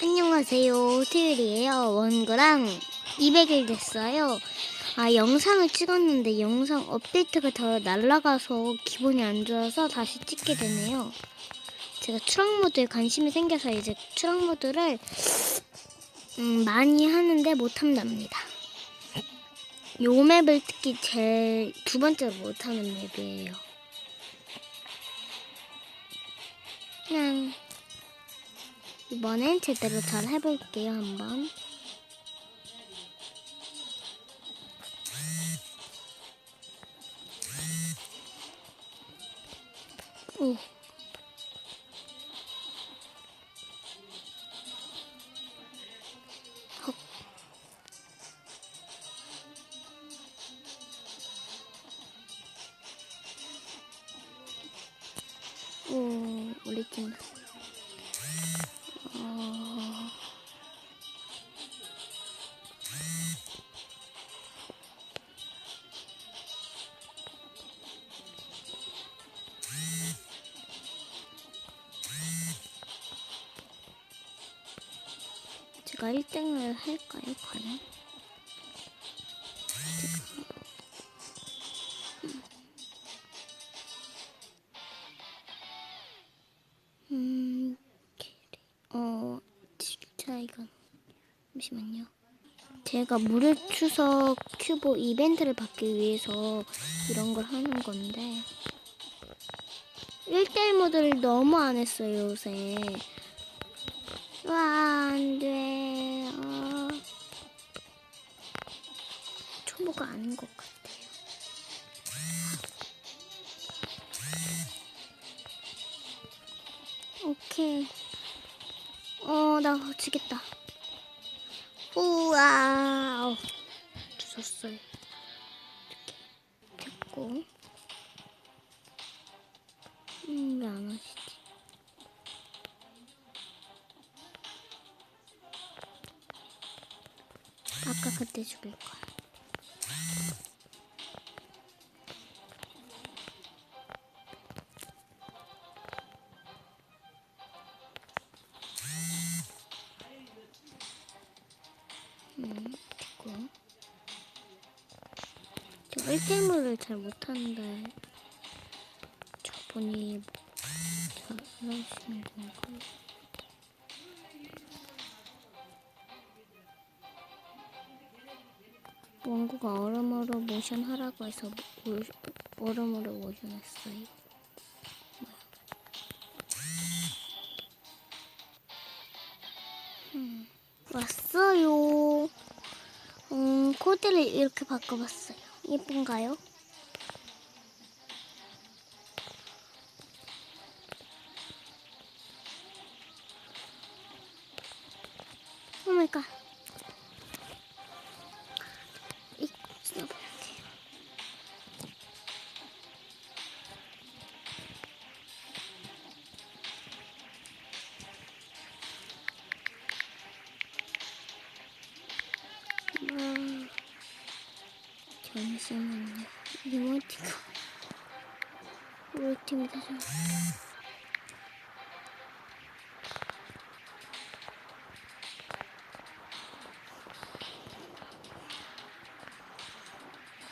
안녕하세요. 토요일이에요. 원고랑 200일 됐어요. 아, 영상을 찍었는데 영상 업데이트가 더 날라가서 기분이 안 좋아서 다시 찍게 되네요. 제가 추락 모드에 관심이 생겨서 이제 추락 모드를 음, 많이 하는데 못한답니다. 요 맵을 특히 제일 두 번째로 못하는 맵이에요. 그냥 이번엔 제대로 잘 해볼게요, 한번. 오. 제가 1등을 할까요, 과연? 음, 어, 진짜 이건 잠시만요. 제가 무료 추석 큐브 이벤트를 받기 위해서 이런 걸 하는 건데 1대1 모드를 너무 안 했어요, 요새. 와, 안 돼. 어. 초보가 아닌 것 같아요. 오케이. 어, 나 지겠다. 우와. 주웠어요. 이렇게 됐고. 그때 죽일 거야. 음, 됐고. 저 1대물을 잘 못하는데 저분이 잘하시는 건가요? 원구가 얼음으로 모션 하라고 해서 모- 얼음으로 모션 했어요. 음, 왔어요. 음, 코드를 이렇게 바꿔봤어요. 예쁜가요? 오마이갓. 팀이 다시.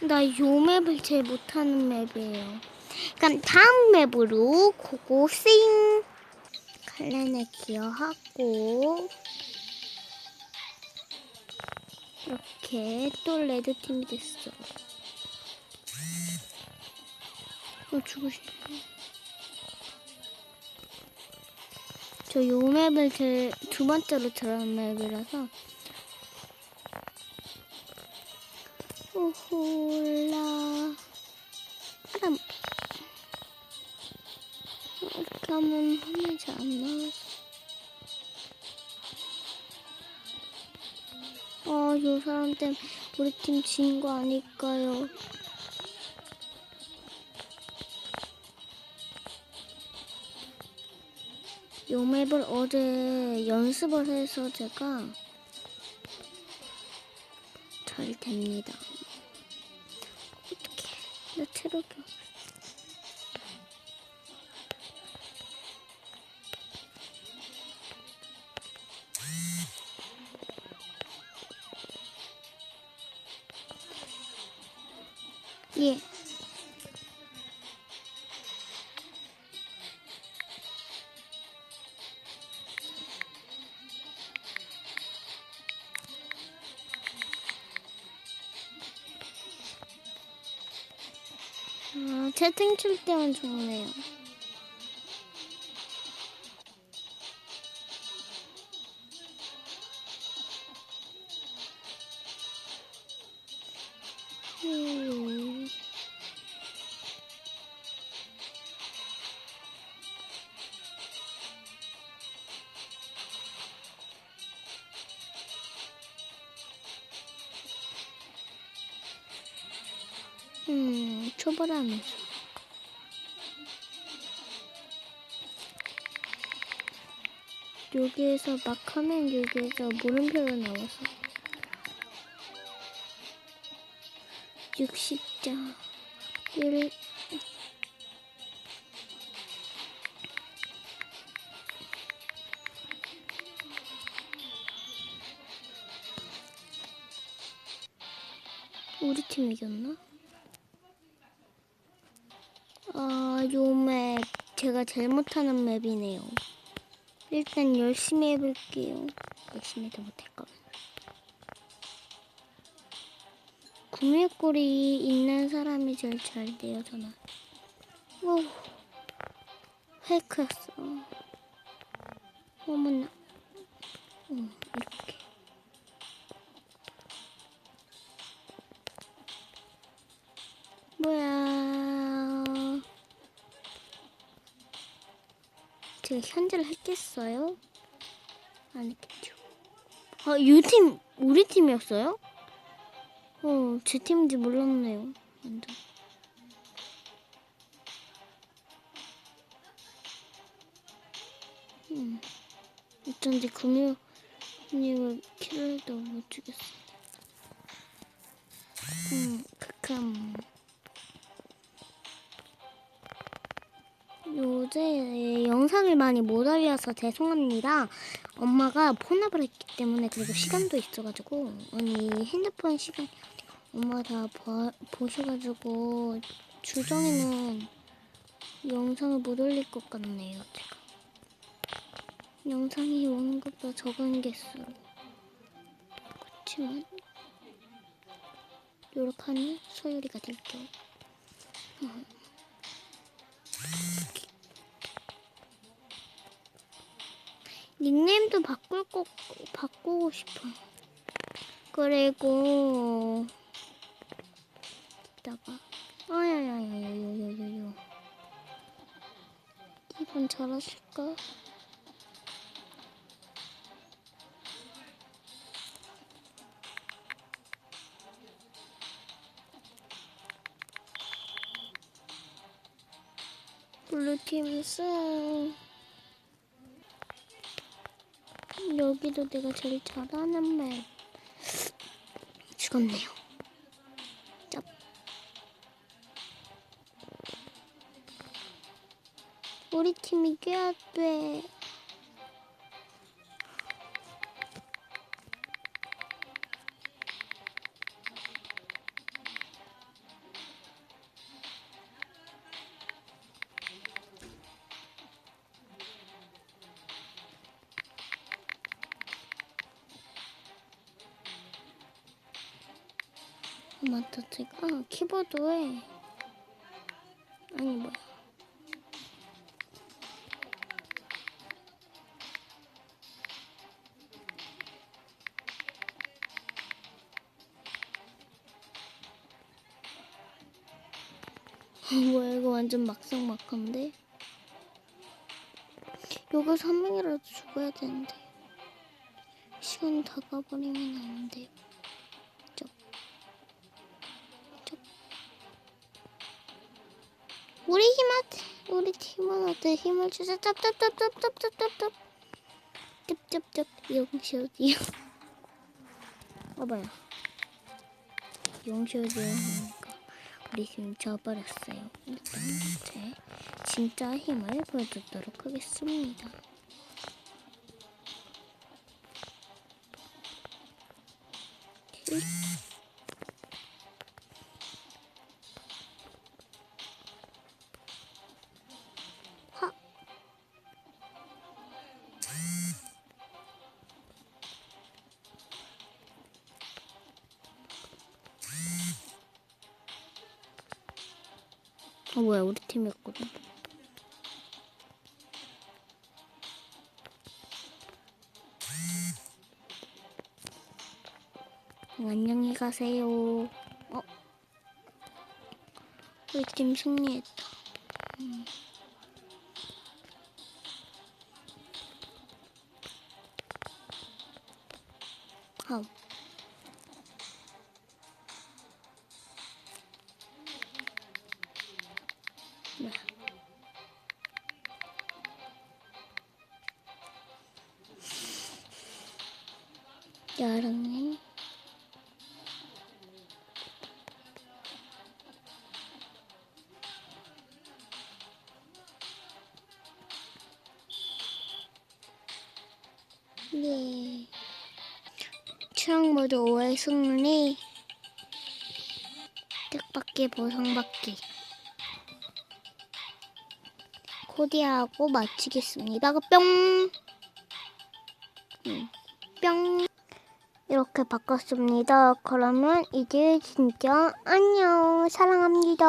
나요 맵을 제일 못하는 맵이에요. 그럼 다음 맵으로 고고싱 칼렌에 기어하고 이렇게 또 레드 팀이 됐어. 어 주고 싶어. 저요 맵을 제두 번째로 들어간 맵이라서 오홀라 아람 하면 화면이 잘 안 나와서 아, 요 사람 때문에 우리 팀 진 거 아닐까요? 요 맵을 어제 연습을 해서 제가 잘 됩니다. 어떡해. 나 체력이 없어. 예. 채팅 칠 때만 좋네요. 음. 음, 초보라면서. 여기에서 막 하면 여기에서 물음표가 나와서 60자 1 우리 팀 이겼나? 아, 요 맵 제가 제일 못하는 맵이네요. 일단 열심히 해볼게요. 열심히도 못할 거면. 구매골이 있는 사람이 제일 잘 돼요, 저는. 오, 페이크였어. 어머나. 어, 이렇게. 제가 현질을 했겠어요? 안 했겠죠. 아, 유팀, 우리 팀이었어요? 어, 제 팀인지 몰랐네요. 완전. 음. 어쩐지 금요님을 킬도 못 죽였어. 음, 크크 요새 영상을 많이 못 올려서 죄송합니다. 엄마가 폰업을 했기 때문에 그리고 시간도 있어가지고 아니 핸드폰 시간 엄마가 다 보, 보셔가지고 주정에는 영상을 못 올릴 것 같네요. 제가 영상이 오는 것보다 적은 개수로 그렇지만 요렇게 하면 소율이가 될게요. 닉네임도 바꿀 거 바꾸고 싶어. 그리고 이따가 아야야야야야야야 이번 잘했을까? 블루팀 승. 여기도 내가 제일 잘하는 맵 죽었네요. 짭. 우리 팀 이겨야 돼. 맞다. 제가 키보드에 아니 뭐야. 아, 뭐야. 이거 완전 막상막한데? 여기서 한 명이라도 죽어야 되는데. 시간이 다 가버리면 안 돼요 우리 힘한테 우리 팀원한테 힘을 주세요. 쩝쩝쩝쩝쩝쩝쩝. 쩝쩝쩝 용쇼디요. 봐봐요. 용쇼디요 하니까 그러니까 우리 힘 져버렸어요. 제 진짜 힘을 보여주도록 하겠습니다. 음. 어 뭐야 우리 팀이었거든. 어, 안녕히 가세요. 어? 우리 팀 승리했다. 음. 아. 야랑이 네. 추억 모드 5의 승리 뜻밖의 보상받기 코디하고 마치겠습니다. 그 뿅! 음, 뿅! 이렇게 바꿨습니다. 그러면 이제 진짜 안녕. 사랑합니다.